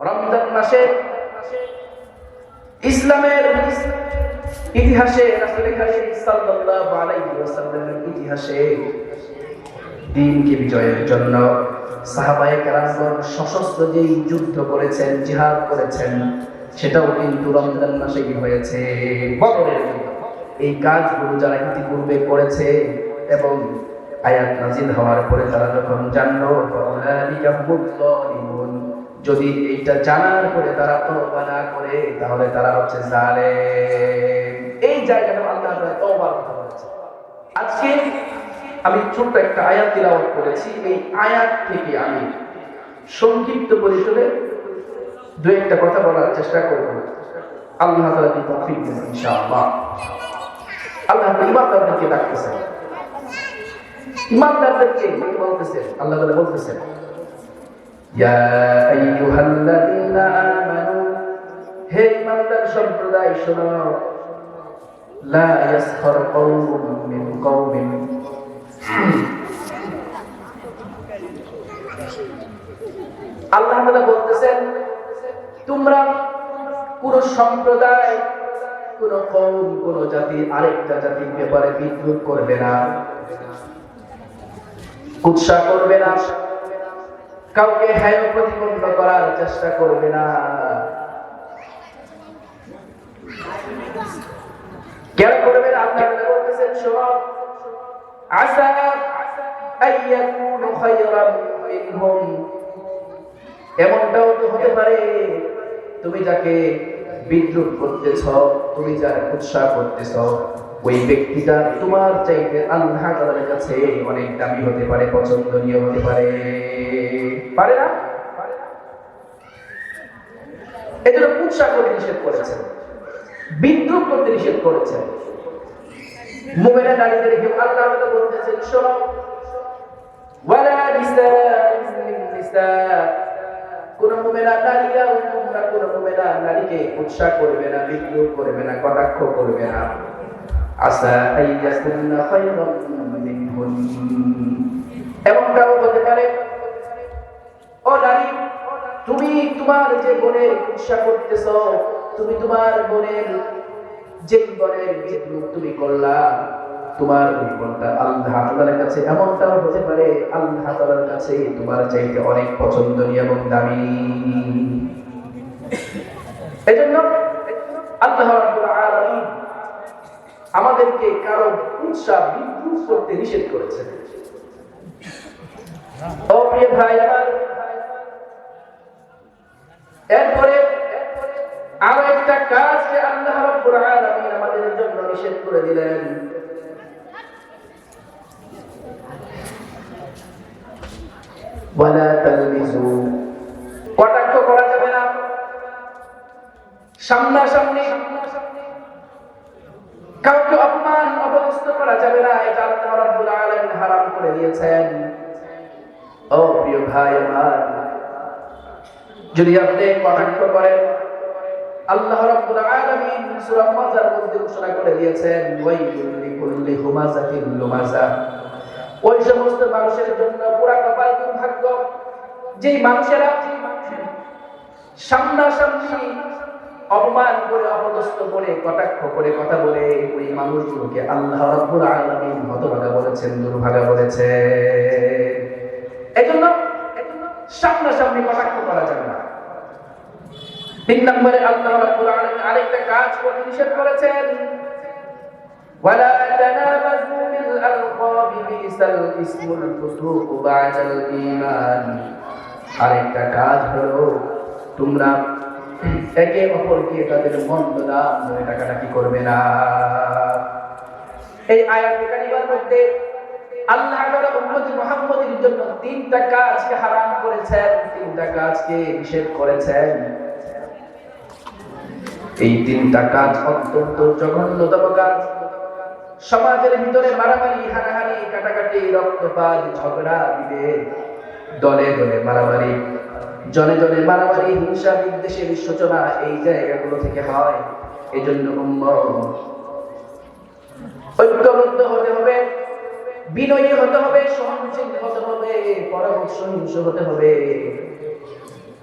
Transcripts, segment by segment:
রমজান মাসে ইসলামের ইতিহাসে ইতিহাসে দিনকে বিজয়ের জন্য সশস্ত্র যুদ্ধ করেছেন, জিহাদ করেছেন, সেটাও কিন্তু রমজান মাসেই হয়েছে বদরের যুদ্ধ। এই কাজগুলো যারা ইতিপূর্বে করেছে এবং আয়াত নাজিল হওয়ার পরে তারা যখন জানলো। যদি এইটা জানার পরে তারা তওবা না করে, তাহলে তারা হচ্ছে জালেম। এই জায়গাটা আল্লাহ তাআলা কথা বলেছে আজকে আমি ছোট্ট একটা আয়াত তিলাওয়াত করেছি। এই আয়াত থেকে আমি সংক্ষিপ্ত পরিসরে দু একটা কথা বলার চেষ্টা করব। আল্লাহ তাআলা যদি তৌফিক দেন ইনশাআল্লাহ। আল্লাহ ইমানদারদেরকে ডাকতেছেন। ইমানদারদেরকে কি বলতেছেন? আল্লাহ তাআলা বলতেছেন, ইয়া সম্প্রদায় শোনো। আল্লাহ বলতেছেন, তোমরা কোন সম্প্রদায়, কোন কোন জাতি আরেকটা জাতির ব্যাপারে বিদ্রুপ করবে না, কুৎসা করবে না, কাউকে হেয় প্রতিপন্ন করার চেষ্টা করবে না কেন করবে না আল্লাহ তাআলা বলতেছেন শোনো আসা আইয়াকুনু খায়রাম মিনহুম। এমনটাও তো হতে পারে, তুমি যাকে বিদ্রুপ করতেছ, তুমি যার উৎসাহ করতেছ, ওই ব্যক্তিটা তোমার চাইতে আল্লাহ তাআলার কাছে অনেক দামি হতে পারে, পছন্দনীয় হতে পারে। পারে না? এজন্য উৎসাহ করতে নিষেধ করেছেন। বিদ্রুপ করতে নিষেধ করেছেন। মুমিনা নারীদের কেউ আল্লাহ তাআলা বলতেছেন শোনো, ওয়ালা নিসা নিসা, কোন মুমিনা নারীরা তোমরা কোন মুমিনা নারীকে উৎসাহ করবে না, বিদ্রুপ করবে না, কটাক্ষ করবে না। আসা আইয়াকুন্না খায়রাম মিনহুন। এমনটাও হতে পারে, ও নারী, তুমি তোমার যে বোনের উৎসাহ করতেছ, তুমি তোমার বোনের যে তুমি করলা, তোমার আল্লাহ কাছে এমনটাও হতে পারে, আল্লাহ কাছে তোমার চাইতে অনেক এবং দামি। এজন্য আমাদেরকে কারও উৎসাহ বিদ্রুপ করতে নিষেধ আমার এরপরে আরও একটা কাজকে আল্লাহ রাব্বুল আলামিন আমাদের জন্য নিষেধ করে দিলেন। ওয়ালা তালমিজু। কটাক্ষ করা যাবে না। সামনাসামনি কাউকে অপমান অপদস্থ করা যাবে না এটা আল্লাহ রাব্বুল আলামিন হারাম করে দিয়েছেন। ও প্রিয় ভাই আমার যদি আপনি কটাক্ষ করেন আল্লাহ রাব্বুল আলামিন সূরা মাজার মধ্যে ঘোষণা করে দিয়েছেন, ওয়াইলুল লিকুল্লি হুমাযাতিল লুমাযা ওই সমস্ত মানুষের জন্য পুরা কপাল দুর্ভাগ্য, যেই মানুষেরা সামনাসামনি অপমান করে, অপদস্থ করে, কটাক্ষ করে কথা বলে, ওই মানুষগুলোকে আল্লাহ রাব্বুল আলামিন হতভাগা বলেছেন, দুর্ভাগা বলেছে এজন্য সামনাসামনি কটাক্ষ করা যাবে না। তিন নম্বরে আল্লাহ রাব্বুল আলামিন আরেকটা কাজ করতে নিষেধ করেছেন ولا تنابزوا بالألقاب بئس الاسم الفسوق بعد الإيمان আরেকটা কাজ হলো তোমরা একে অপরকে তাদের মন্দ নাম ধরে টাকাটাকি করবে না এই আয়াত কারিমার মধ্যে আল্লাহ তাআলা উম্মতি মুহাম্মাদের জন্য তিনটা কাজকে হারাম করেছেন তিনটা কাজকে নিষেধ করেছেন এই তিনটা কাজ অত্যন্ত জঘন্যতম কাজ। সমাজের ভিতরে মারামারি, হানাহানি, কাটাকাটি, রক্তপাত, ঝগড়া, বিভেদ, দলে দলে মারামারি, জনে জনে মারামারি, হিংসা বিদ্বেষের সূচনা এই জায়গাগুলো থেকে হয়। এই জন্য ঐক্যবদ্ধ হতে হবে, বিনয়ী হতে হবে, সহনশীল হতে হবে, পরামর্শ হিংস হতে হবে।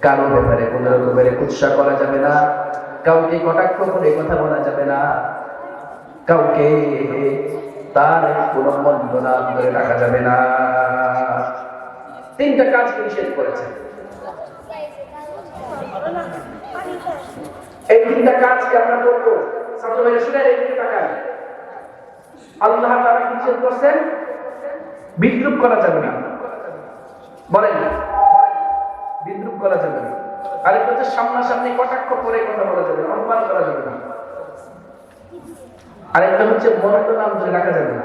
কারও ব্যাপারে কোন রকমের কুৎসা করা যাবে না। কাউকে কটাক্ষ করে কথা বলা যাবে না। কাউকে তার কোনো মন্দ ধরে রাখা যাবে না। তিনটা কাজ নিষেধ করেছেন। এই তিনটা কাজকে আমরা করব? ছাত্র ভাইরা, শুনে আল্লাহ নিষেধ করছেন? বিদ্রুপ করা যাবে না। বলেন। বিদ্রুপ করা যাবে না। আরেকটা সামনাসামনি কটাক্ষ করে কথা বলা যাবে না অপমান করা যাবে না। আরেকটা হচ্ছে মরদ নাম ধরে রাখা যাবে না।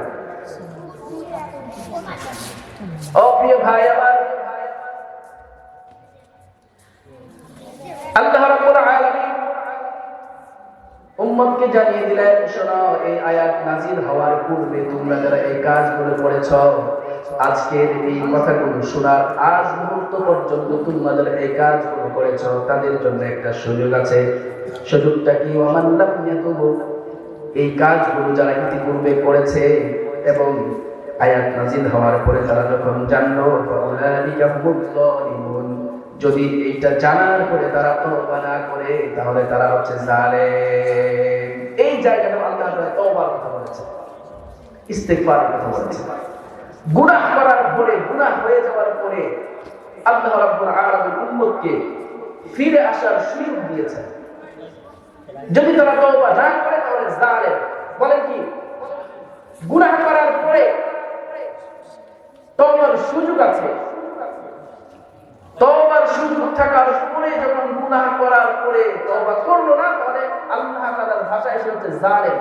ও প্রিয় ভাই আমার আল্লাহ রাব্বুল আলামিন উম্মতকে জানিয়ে দিলেন, শোনো, এই আয়াত নাজিল হওয়ার পূর্বে তোমরা যারা এই কাজগুলো করেছ আজকের এই কথাগুলো শোনার আজ মুহূর্ত পর্যন্ত তোমরা যারা এই কাজগুলো করেছ, তাদের জন্য একটা সুযোগ আছে। সুযোগটা কি? এই কাজগুলো যারা ইতিপূর্বে করেছে এবং আয়াত নাজিল হওয়ার পরে তারা যখন জানলো যদি এইটা জানার পরে তারা তওবা না করে, তাহলে তারা হচ্ছে জালেম। এই জায়গাটা আল্লাহ তওবার কথা বলেছে ইস্তেগফারের কথা বলেছে গুনাহ করার পরে, গুনাহ হয়ে যাওয়ার পরে আল্লাহ রাব্বুল আলামিন উম্মতকে ফিরে আসার সুযোগ দিয়েছেন। যদি তারা তওবা না করে, তাহলে জালেম। বলেন কি? গুনাহ করার পরে তওবার সুযোগ আছে। তওবার সুযোগ থাকার পরে যখন গুনাহ করার পরে তওবা করল না, তাহলে আল্লাহ তাআলার ভাষায় সে হচ্ছে জালেম।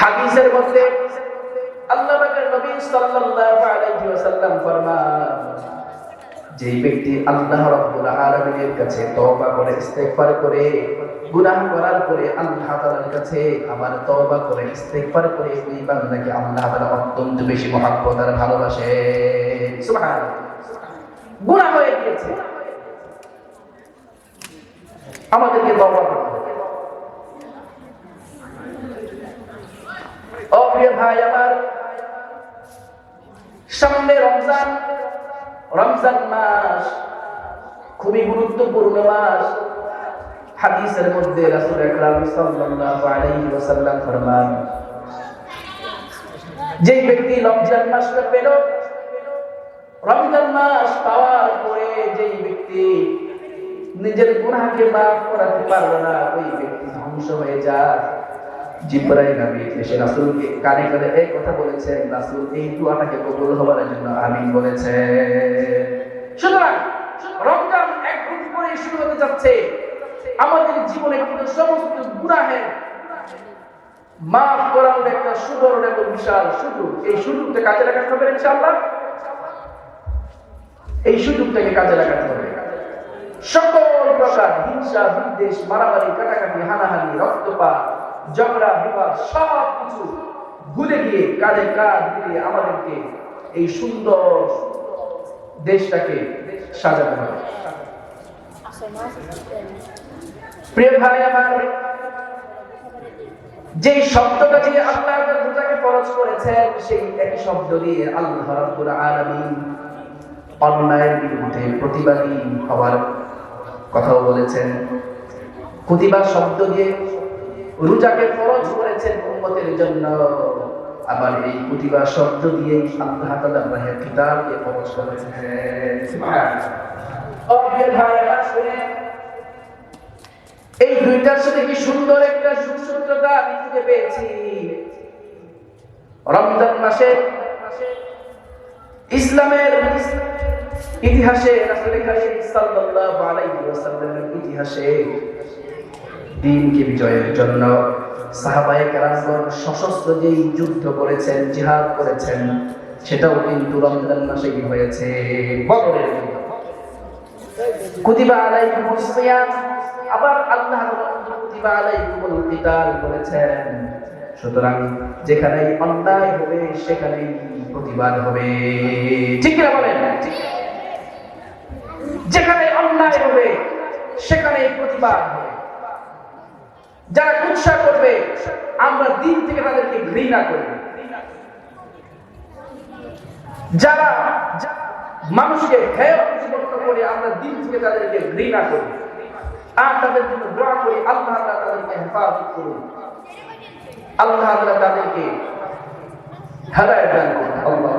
হাদিসের মধ্যে আল্লাহ ব্যক্তি আল্লাহ রাব্বুল আলামিনের কাছে তওবা করে, ইস্তেগফার করে, গুনাহ করার পরে আল্লাহ তাআলার কাছে আবার তওবা করে, ইস্তেগফার করে ওই বান্দাকে আল্লাহ তাআলা অত্যন্ত বেশি মহব্বত আর ভালোবাসে। সুবহানাল্লাহ। গুনাহ হয়ে গিয়েছে। আমাদেরকে তওবা করতে ও প্রিয় ভাই আমার সামনে রমজান। রমজান মাস খুবই গুরুত্বপূর্ণ মাস। হাদিসের মধ্যে রাসূল আকরাম সাল্লাল্লাহু আলাইহি ওয়াসাল্লাম ফরমান যে ব্যক্তি রমজান মাসটা পেল, রমজান মাস পাওয়ার পরে যেই ব্যক্তি নিজের গুনাহকে মাফ করাতে পারল না, ওই ব্যক্তি ধ্বংস হয়ে যায়। জিব্রাইল নবী এসে রাসূলকে কানে কানে এই কথা বলেছেন রাসূল এই দোয়াটাকে কবুল হবার জন্য আমিন বলেছে। সুতরাং রমজান এক ঘুম করে শুরু হতে যাচ্ছে। আমাদের জীবনে কিন্তু সমস্ত গুনাহের মাফ করানোর একটা সুবর্ণ এবং বিশাল সুযোগ। এই সুযোগটা কাজে লাগাতে হবে ইনশাআল্লাহ। এই সুযোগটাকে কাজে লাগাতে হবে। সকল প্রকার হিংসা, বিদ্বেষ, মারামারি, কাটাকাটি, হানাহানি, রক্তপাত ঝগড়া, বিবাদ, সব কিছু ভুলে গিয়ে কাজে কাজ দিয়ে আমাদেরকে এই সুন্দর দেশটাকে সাজাতে হবে। প্রিয় ভাই আমার যে শব্দটা দিয়ে আল্লাহ রোজাকে ফরজ করেছেন, সেই একই শব্দ দিয়ে আল্লাহ রাব্বুল আলামিন অন্যায়ের বিরুদ্ধে প্রতিবাদী হওয়ার কথাও বলেছেন। প্রতিবাদ শব্দ দিয়ে রোজাকে ফরজ করেছেন উম্মতের জন্য। আবার এই প্রতিবাদ শব্দ দিয়ে আল্লাহ তাআলা ফরজ করেছেন। এই দুইটার সাথে কি সুন্দর একটা সুসূত্রতা পেয়েছি। রমজান মাসে ইসলামের ইতিহাসে রাসূল কারীম সাল্লাল্লাহু আলাইহি ওয়াসাল্লামের ইতিহাসে দ্বীনকে বিজয়ের জন্য। সাহাবায়ে কেরামগণ সশস্ত্র যেই যুদ্ধ করেছেন, জিহাদ করেছেন, সেটাও কিন্তু রমজান মাসেই হয়েছে? বদরের কুতিবা সিয়াম। আবার কুতিবা কিতাল সুতরাং যেখানেই অন্যায় হবে, সেখানেই প্রতিবাদ হবে। ঠিক কিনা বলেন? যেখানে অন্যায় হবে, সেখানেই প্রতিবাদ হবে। যারা কুৎসা করবে, আমরা দিন থেকে তাদেরকে ঘৃণা করব যারা মানুষকে হেয় করে, আমরা দিন থেকে তাদেরকে ঘৃণা করি। আর তাদের জন্য দোয়া করি আল্লাহ আল্লাহ তাদেরকে হেফাজত করুন। আল্লাহ আল্লাহ তাদেরকে হেদায়ত দান করুন।